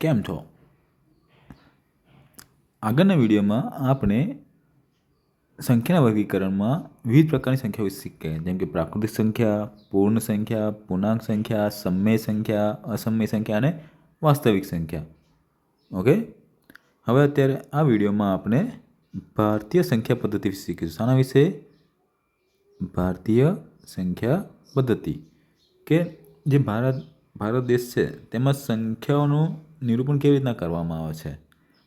કેમ છો? આગળના વિડીયોમાં આપણે સંખ્યાના વર્ગીકરણમાં વિવિધ પ્રકારની સંખ્યાઓ વિશે શીખ્યા જેમ કે પ્રાકૃતિક સંખ્યા, પૂર્ણ સંખ્યા, પૂર્ણાંક સંખ્યા, સમય સંખ્યા, અસમય સંખ્યા અને વાસ્તવિક સંખ્યા. ઓકે? હવે અત્યારે આ વિડીયોમાં આપણે ભારતીય સંખ્યા પદ્ધતિ વિશે શીખીશું. શાના વિશે? ભારતીય સંખ્યા પદ્ધતિ. કે જે ભારત ભારત દેશ છે, તેમાં સંખ્યાઓનું નિરૂપણ કેવી રીતના કરવામાં આવે છે?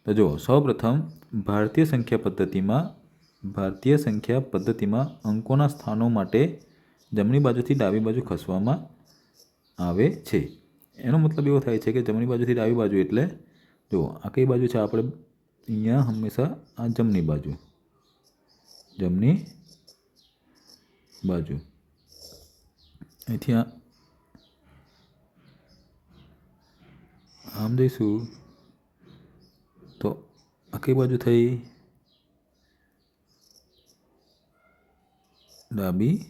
તો જુઓ, સૌપ્રથમ ભારતીય સંખ્યા પદ્ધતિમાં, ભારતીય સંખ્યા પદ્ધતિમાં અંકોના સ્થાનો માટે જમણી બાજુથી ડાબી બાજુ ખસવામાં આવે છે. એનો મતલબ એવો થાય છે કે જમણી બાજુથી ડાબી બાજુ એટલે, જુઓ, આ કઈ બાજુ છે? આપણે અહીંયા હંમેશા આ જમણી બાજુ જમણી બાજુ. અહીંથી આ આમ જઈશું તો આ કઈ બાજુ થઈ ડાબી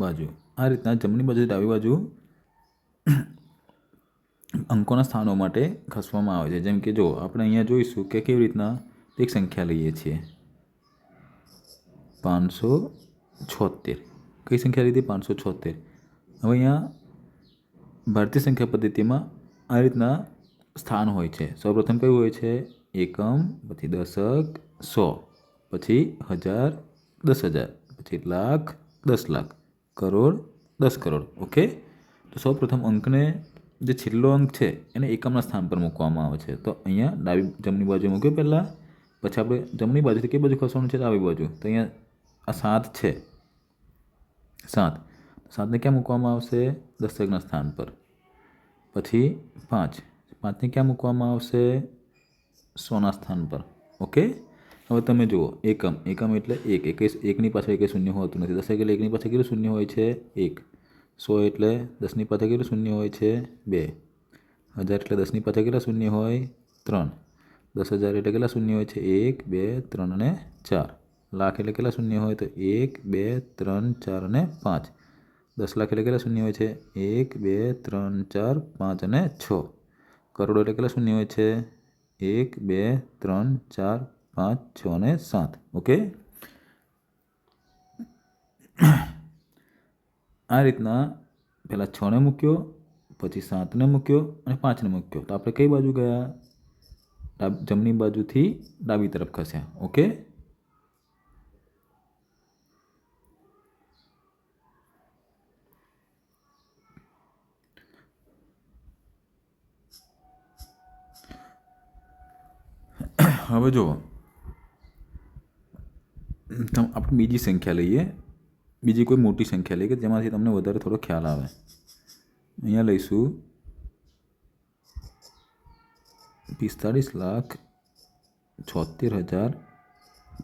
બાજુ. આ રીતના જમણી બાજુ ડાબી બાજુ અંકોના સ્થાનો માટે ખસવામાં આવે છે. જેમ કે જો, આપણે અહીંયા જોઈશું કે કેવી રીતના એક સંખ્યા લઈએ છીએ. પાંચસો છોતેર. કઈ સંખ્યા લીધી? પાંચસો છોતેર. હવે અહીંયા ભારતીય સંખ્યા પદ્ધતિમાં આ રીતના સ્થાન હોય છે. સૌપ્રથમ કયું હોય છે? એકમ, પછી દશક, સો, પછી હજાર, દસ હજાર, પછી લાખ, દસ લાખ, કરોડ, દસ કરોડ. ઓકે તો સૌપ્રથમ અંકને જે છેલ્લો અંક છે, એને એકમના સ્થાન પર મૂકવામાં આવે છે. તો અહીંયા ડાબી જમણી બાજુ મૂક્યો પહેલાં, પછી આપણે જમણી બાજુથી કઈ બાજુ ખસવાનું છે? ડાબી બાજુ. તો અહીંયા આ સાત છે. સાત. સાતને ક્યાં મૂકવામાં આવશે? દશકના સ્થાન પર. પછી પાંચ. પાંચને ક્યાં મૂકવામાં આવશે? સોના સ્થાન પર. ઓકે? હવે તમે જુઓ, એકમ. એકમ એટલે એક. એક એકની પાછળ એક શૂન્ય હોતું નથી. દસ એટલે એકની પાછળ કેટલું શૂન્ય હોય છે? એક. સો એટલે દસની પાછળ કેટલું શૂન્ય હોય છે? બે. હજાર એટલે દસની પાછળ કેટલા શૂન્ય હોય? ત્રણ. દસ હજાર એટલે કેટલા શૂન્ય હોય છે? એક, બે, ત્રણ અને ચાર. લાખ એટલે કેટલા શૂન્ય હોય? તો એક, બે, ત્રણ, ચાર અને પાંચ. દસ લાખ એટલે કેટલા શૂન્ય હોય છે? એક, બે, ત્રણ, ચાર, પાંચ અને છ. કરોડો એટલે કેટલા શૂન્ય હોય છે? એક, બે, ત્રણ, ચાર, પાંચ, છ અને સાત. ઓકે? આ રીતના પહેલાં છને મૂક્યો, પછી સાતને મૂક્યો અને પાંચને મૂક્યો. તો આપણે કઈ બાજુ ગયા? જમણી બાજુથી ડાબી તરફ ખસ્યા. ઓકે? હવે જુઓ તમ આપણે બીજી સંખ્યા લઈએ બીજી કોઈ મોટી સંખ્યા લઈએ કે જેમાંથી તમને વધારે થોડો ખ્યાલ આવે અહીંયા લઈશું પિસ્તાળીસ લાખ છોતેર હજાર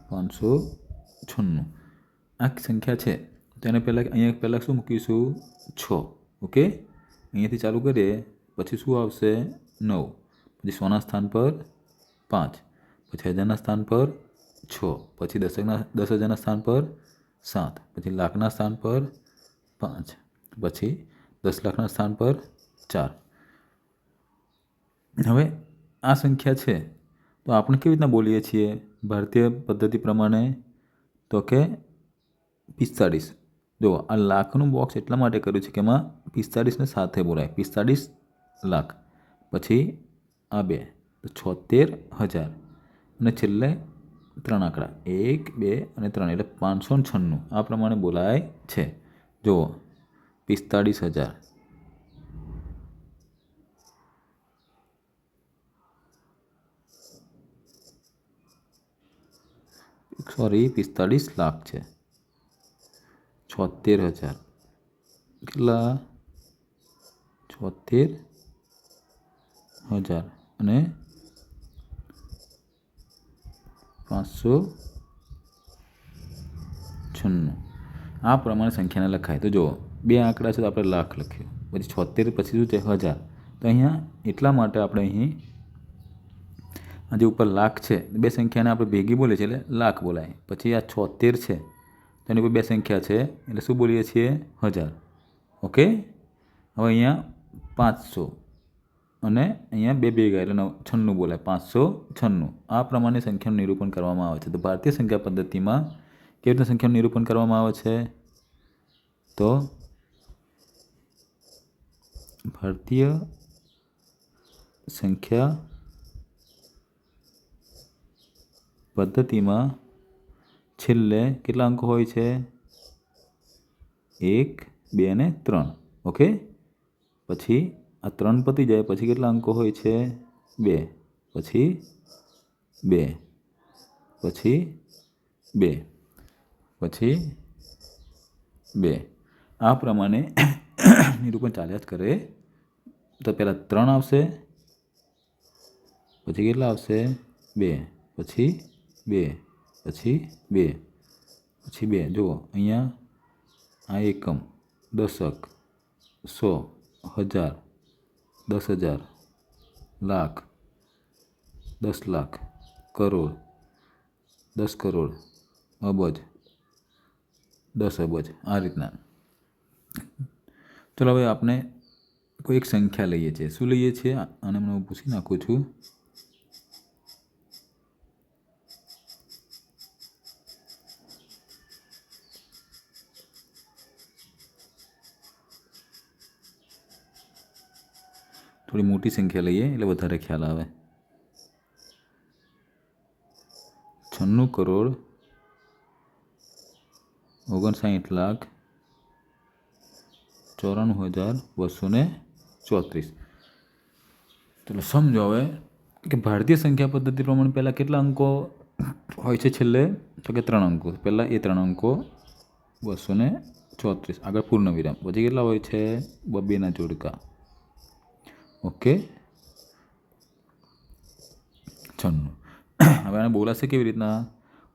પાંચસો છન્નું આ સંખ્યા છે તેને પહેલાં અહીંયા પહેલાં શું મૂકીશું છ ઓકે અહીંયાથી ચાલુ કરીએ પછી શું આવશે નવ પછી સોના સ્થાન પર પાંચ પછી હજારના સ્થાન પર છ, પછી દશકના દસ હજારના સ્થાન પર સાત, પછી લાખના સ્થાન પર પાંચ, પછી દસ લાખના સ્થાન પર ચાર. હવે આ સંખ્યા છે. તો આપણે કેવી રીતના બોલીએ છીએ? ભારતીય પદ્ધતિ પ્રમાણે તો કે પિસ્તાળીસ. જો આ લાખનું બોક્સ એટલા માટે કર્યું છે કે એમાં પિસ્તાળીસને સાથે બોલાય. પિસ્તાળીસ લાખ. પછી આ બે, તો છોતેર હજાર. અને છેલ્લે ત્રણ આંકડા. એક, બે અને ત્રણ એટલે પાંચસો છન્નું. આ પ્રમાણે બોલાય છે. જુઓ. પિસ્તાળીસ હજાર. સોરી, પિસ્તાળીસ લાખ છે. છોતેર હજાર. કેટલા? છોતેર હજાર. અને પાંચસો છન્નું. આ પ્રમાણે સંખ્યાને લખાય. તો જુઓ, બે આંકડા છે તો આપણે લાખ લખ્યું. પછી છોતેર, પછી શું છે? હજાર. તો અહીંયા એટલા માટે આપણે અહીં, આ જે ઉપર લાખ છે, બે સંખ્યાને આપણે ભેગી બોલીએ છીએ એટલે લાખ બોલાય. પછી આ છોતેર છે, તો એની ઉપર બે સંખ્યા છે, એટલે શું બોલીએ છીએ? હજાર. ઓકે? હવે અહીંયા પાંચસો. અને અહીંયા બે બે ગયા એટલે નવ, છન્નું બોલાય, પાંચસો છન્નું. આ પ્રમાણે સંખ્યાનું નિરૂપણ કરવામાં આવે છે. તો ભારતીય સંખ્યા પદ્ધતિમાં કેવી રીતે સંખ્યાનું નિરૂપણ કરવામાં આવે છે? તો ભારતીય સંખ્યા પદ્ધતિમાં છેલ્લે કેટલા અંકો હોય છે? એક, બે અને ત્રણ. ઓકે? પછી આ ત્રણ પતી જાય, પછી કેટલા અંકો હોય છે? બે. પછી બે. પછી બે. પછી બે. આ પ્રમાણે નિરૂપણ ચાલ્યા જ કરે. તો પહેલાં ત્રણ આવશે. પછી કેટલા આવશે? બે. પછી બે. પછી બે. પછી બે. જુઓ, અહીંયા આ એકમ, દશક, સો, હજાર દસ હજાર, લાખ, દસ લાખ, કરોડ, દસ કરોડ અબજ દસ અબજ આ રીતના. ચલો હવે આપણે કોઈ એક સંખ્યા લઈએ છીએ. શું લઈએ છીએ? અને હું પૂછી નાખું છું. થોડી મોટી સંખ્યા લઈએ એટલે વધારે ખ્યાલ આવે છન્નું કરોડ ઓગણસાઠ લાખ ચોરાણું હજાર બસો ને ચોત્રીસ ચલો સમજો હવે કે ભારતીય સંખ્યા પદ્ધતિ પ્રમાણે પહેલાં કેટલા અંકો હોય છે છેલ્લે તો કે ત્રણ અંકો પહેલાં એ ત્રણ અંકો બસો ને ચોત્રીસ આગળ પૂર્ણ વિરામ પછી કેટલા હોય છે બબેના જોડકા ઓકે. છન્નું. હવે આને બોલાશે કેવી રીતના?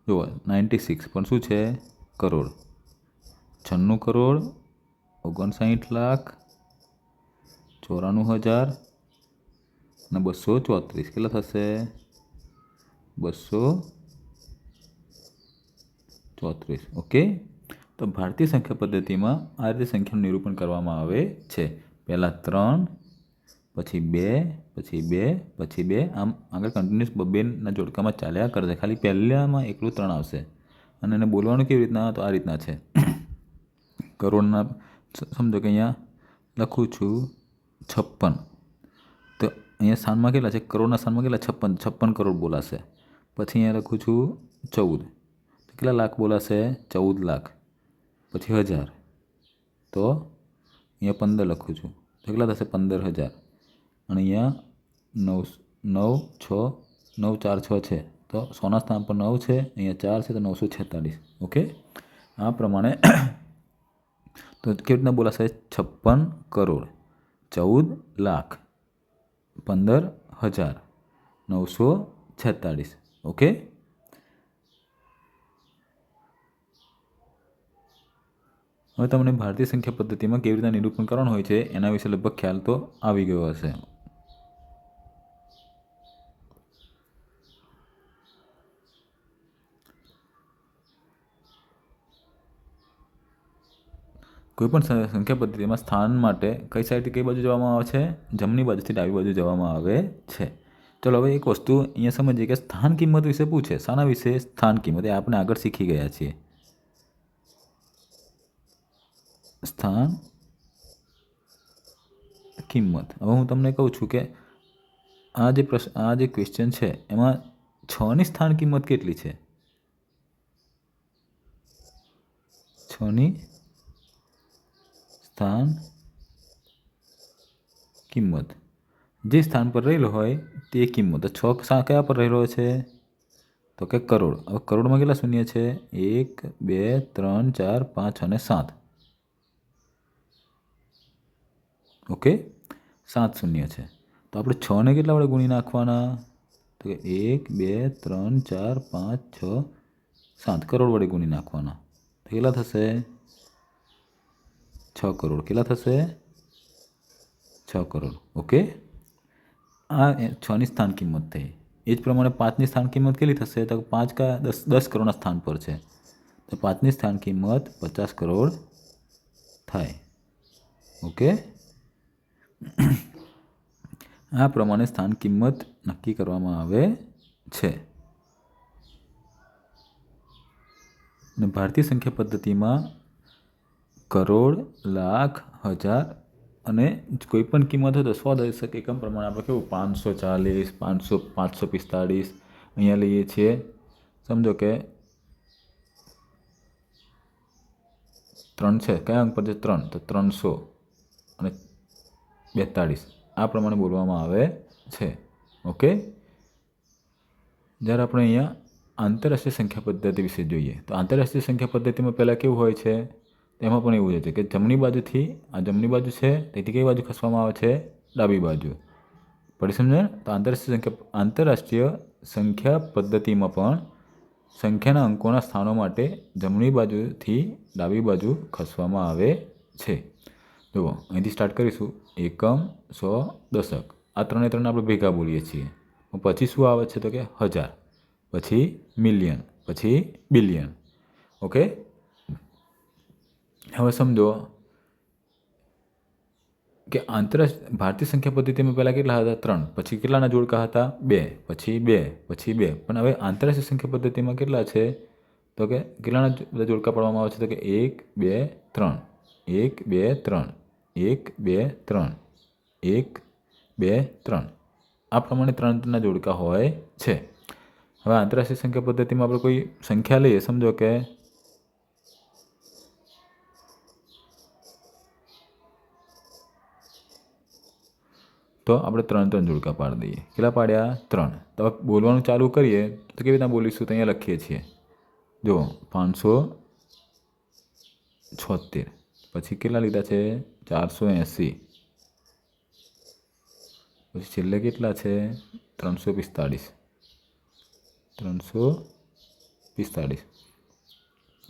જુઓ નાઇન્ટી સિક્સ પણ શું છે? કરોડ. છન્નું કરોડ, ઓગણસાઠ લાખ, ચોરાણું હજાર અને બસો ચોત્રીસ. કેટલા થશે? બસો ચોત્રીસ. ઓકે? તો ભારતીય સંખ્યા પદ્ધતિમાં આ રીતે સંખ્યાનું નિરૂપણ કરવામાં આવે છે. પહેલાં ત્રણ પછી બે પછી બે પછી બે. આમ આગળ કન્ટિન્યુઅસ બબેના જોડકામાં ચાલ્યા કરશે ખાલી પહેલામાં એકલું ત્રણ આવશે. અને એને બોલવાનું કેવી રીતના, તો આ રીતના છે. કરોડના સમજો કે અહીંયા લખું છું, છપ્પન. તો અહીંયા સ્થાનમાં કેટલા છે? કરોડના સ્થાનમાં કેટલા? છપ્પન. છપ્પન કરોડ બોલાશે. પછી અહીંયા લખું છું, ચૌદ. તો કેટલા લાખ બોલાશે? ચૌદ લાખ. પછી હજાર. તો અહીંયા પંદર લખું છું. તો કેટલા થશે? પંદર હજાર. અને અહીંયા નવ નવ છ, નવ ચાર છ છે. તો સોના સ્થાન પર નવ છે અહીંયા ચાર છે, તો નવસો છેતાલીસ ઓકે? આ પ્રમાણે તો કેવી રીતના બોલાશે? છપ્પન કરોડ, ચૌદ લાખ, પંદર હજાર, નવસો છેતાળીસ. ઓકે? હવે તમને ભારતીય સંખ્યા પદ્ધતિમાં કેવી રીતના નિરૂપણ કરવાનું હોય છે, એના વિશે લગભગ ખ્યાલ તો આવી ગયો હશે. કોઈપણ સંખ્યા પદ્ધતિમાં સ્થાન માટે કઈ સાઈડથી કઈ બાજુ જવામાં આવે છે? જમણી બાજુથી ડાબી બાજુ જવામાં આવે છે. ચલો હવે એક વસ્તુ અહીંયા સમજીએ કે સ્થાન કિંમત વિશે પૂછે. શાના વિશે સ્થાન કિંમત એ આપણે આગળ શીખી ગયા છીએ. સ્થાન કિંમત. હવે હું તમને કહું છું કે આ જે પ્રશ્ન આ જે ક્વેશ્ચન છે, એમાં છની સ્થાન કિંમત કેટલી છે? છની સ્થાન કિંમત. જે સ્થાન પર રહેલો હોય તે કિંમત. છ કયા પર રહેલો છે? તો કે કરોડ. હવે કરોડમાં કેટલા શૂન્ય છે? એક, બે, ત્રણ, ચાર, પાંચ અને સાત. ઓકે? સાત શૂન્ય છે. તો આપણે છને કેટલા વડે ગુણી નાખવાના? તો કે એક, બે, ત્રણ, ચાર, પાંચ, છ, સાત કરોડ વડે ગુણી નાખવાના. તો કેટલા થશે? છ કરોડ. કેટલા થશે? છ કરોડ. ઓકે? આ છની સ્થાન કિંમત થઈ. એ જ પ્રમાણે પાંચની સ્થાન કિંમત કેટલી થશે? તો પાંચ કા દસ દસ કરોડના સ્થાન પર છે. તો પાંચની સ્થાન કિંમત પચાસ કરોડ થાય. ઓકે? આ પ્રમાણે સ્થાન કિંમત નક્કી કરવામાં આવે છે. અને ભારતીય સંખ્યા પદ્ધતિમાં કરોડ, લાખ, હજાર અને કોઈ પણ કિંમત હોય તો સો દશક એકમ પ્રમાણે આપણે કેવું પાંચસો ચાલીસ, પાંચસો પાંચસો પિસ્તાળીસ અહીંયા લઈએ છીએ. સમજો કે ત્રણ છે. કયા અંક પર છે? ત્રણ. તો ત્રણસો અને બેતાળીસ. આ પ્રમાણે બોલવામાં આવે છે. ઓકે? જ્યારે આપણે અહીંયા આંતરરાષ્ટ્રીય સંખ્યા પદ્ધતિ વિશે જોઈએ, તો આંતરરાષ્ટ્રીય સંખ્યા પદ્ધતિમાં પહેલાં કેવું હોય છે? તેમાં પણ એવું જ છે કે જમણી બાજુથી, આ જમણી બાજુ છે તેથી કઈ બાજુ ખસવામાં આવે છે? ડાબી બાજુ. પડી સમજણ તો આંતરરાષ્ટ્રીય સંખ્યા આંતરરાષ્ટ્રીય સંખ્યા પદ્ધતિમાં પણ સંખ્યાના અંકોના સ્થાનો માટે જમણી બાજુથી ડાબી બાજુ ખસવામાં આવે છે. જુઓ, અહીંથી સ્ટાર્ટ કરીશું. એકમ, સો, દશક. આ ત્રણે ત્રણ આપણે ભેગા બોલીએ છીએ. પછી શું આવે છે તો કે હજાર. પછી મિલિયન. પછી બિલિયન. ઓકે? હવે સમજો કે આંતરરાષ્ટ્રીય ભારતીય સંખ્યા પદ્ધતિમાં પહેલાં કેટલા હતા? ત્રણ. પછી કેટલાના જોડકા હતા? બે. પછી બે. પછી બે. પણ હવે આંતરરાષ્ટ્રીય સંખ્યા પદ્ધતિમાં કેટલા છે? તો કે કેટલાના બધા જોડકા પાડવામાં આવે છે? તો કે એક, બે, ત્રણ. એક, બે, ત્રણ. એક, બે, ત્રણ. એક, બે, ત્રણ. આ પ્રમાણે ત્રણ ત્રણના જોડકા હોય છે. હવે આંતરરાષ્ટ્રીય સંખ્યા પદ્ધતિમાં આપણે કોઈ સંખ્યા લઈએ. સમજો કે તો આપણે ત્રણ ત્રણ જોડકા પાડી દઈએ. કેટલા પાડ્યા? ત્રણ. તો બોલવાનું ચાલુ કરીએ, તો કેવી રીતના બોલીશું તો અહીંયા લખીએ છીએ. જો પાંચસો છોતેર પછી કેટલા લીધા છે? ચારસો એંસી. પછી છેલ્લે કેટલા છે? ત્રણસો પિસ્તાળીસ. ત્રણસો પિસ્તાળીસ.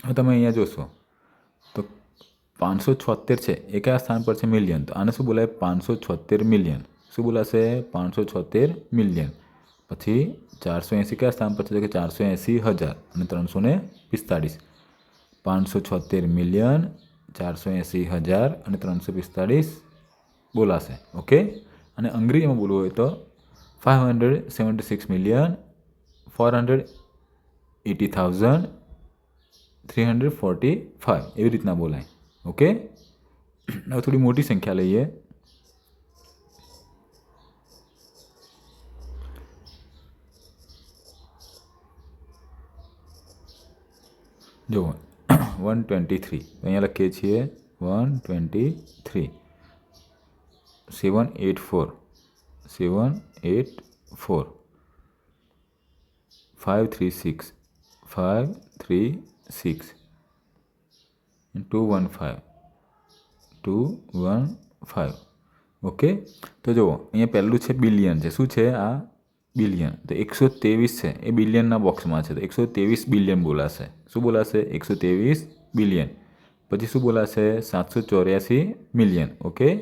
હવે તમે અહીંયા જોશો. તો પાંચસો છોતેર છે. એ કયા સ્થાન પર છે મિલિયન. તો આને શું બોલાય? પાંચસો છોતેર મિલિયન. શું બોલાશે? પાંચસો છોતેર મિલિયન પછી ચારસો એંસી કયા સ્થાન પર છે? કે ચારસો એંસી હજાર અને ત્રણસો ને પિસ્તાળીસ. પાંચસો છોતેર મિલિયન ચારસો એંસી હજાર અને ત્રણસો પિસ્તાળીસ બોલાશે. ઓકે? અને અંગ્રેજીમાં બોલવું હોય તો five hundred seventy six million four hundred eighty thousand, three hundred forty five. એવી રીતના બોલાય. ઓકે? હવે થોડી મોટી સંખ્યા લઈએ. જુઓ વન ટ્વેન્ટી થ્રી અહીંયા લખીએ છીએ one twenty three seven eight four seven eight four five three six five three six two one five two one five okay તો જુઓ અહીંયા પહેલું છે બિલિયન છે શું છે આ બિલિયન. તો એકસો ત્રેવીસ છે. એ બિલિયનના બોક્સમાં છે. તો એકસો ત્રેવીસ બિલિયન બોલાશે. શું બોલાશે? એકસો ત્રેવીસ બિલિયન. પછી શું બોલાશે? સાતસો ચોર્યાસી મિલિયન. ઓકે?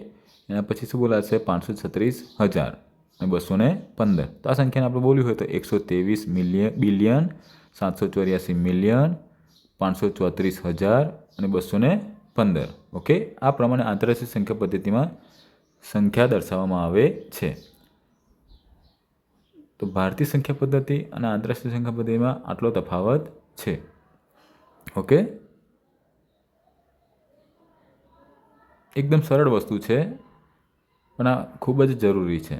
એના પછી શું બોલાશે? પાંચસો છત્રીસ હજાર અને બસો પંદર. તો આ સંખ્યાને આપણે બોલ્યું હોય તો એકસો ત્રેવીસ મિલિયન બિલિયન, સાતસો ચોર્યાસી મિલિયન, પાંચસો ચોત્રીસ હજાર અને બસો પંદર. ઓકે? આ પ્રમાણે આંતરરાષ્ટ્રીય સંખ્યા પદ્ધતિમાં સંખ્યા દર્શાવવામાં આવે છે. તો ભારતીય સંખ્યા પદ્ધતિ અને આંતરરાષ્ટ્રીય સંખ્યા પદ્ધતિમાં આટલો તફાવત છે. ઓકે? એકદમ સરળ વસ્તુ છે, પણ આ ખૂબ જ જરૂરી છે.